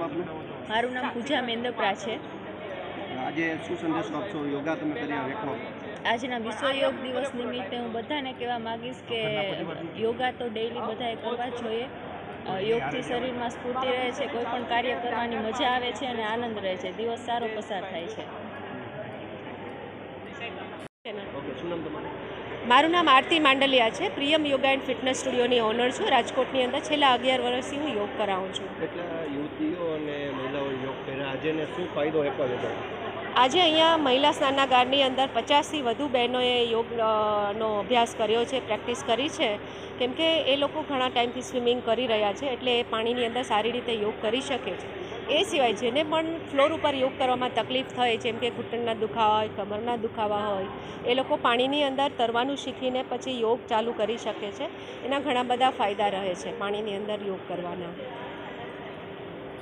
નામ આપનું? મારું નામ પૂજા મેંદપરા છે. આજે શું સંદેશો આપશો? યોગા તમે કર્યા વેખો આજના વિશ્વ યોગ દિવસ નિમિત્તે હું બધાને કહેવા માંગીશ કે યોગા તો ડેઈલી બધાએ કરવા જોઈએ. યોગથી શરીરમાં સ્ફૂર્તિ રહે છે કોઈ પણ કાર્ય કરવાની મજા આવે છે અને આનંદ રહે છે. દિવસ સારો પસાર થાય છે. ઓકે શું નામ તમારું? મારું નામ આરતી માંડલિયા છે. પ્રિયમ યોગા એન્ડ ફિટનેસ સ્ટુડિયોની ઓનર છું. રાજકોટની અંદર છેલ્લા અગિયાર વર્ષથી હું યોગ કરાવું છું. એટલા યુવતીઓ અને મહિલાઓ યોગ કર્યા? આજે શું ફાયદો આજે અહીંયા મહિલા સ્નાનાગારની અંદર પચાસથી વધુ બહેનોએ યોગ નો અભ્યાસ કર્યો છે પ્રેક્ટિસ કરી છે. કેમ કે એ લોકો ઘણા ટાઈમથી સ્વિમિંગ કરી રહ્યા છે એટલે એ પાણીની અંદર સારી રીતે યોગ કરી શકે છે. એ સિવાય જેને પણ ફ્લોર ઉપર યોગ કરવામાં તકલીફ થાય, જેમ કે ઘૂંટણના દુખાવા હોય, કમરના દુખાવા હોય, એ લોકો પાણીની અંદર તરવાનું શીખીને પછી યોગ ચાલુ કરી શકે છે. એના ઘણા બધા ફાયદા રહે છે પાણીની અંદર યોગ કરવાના.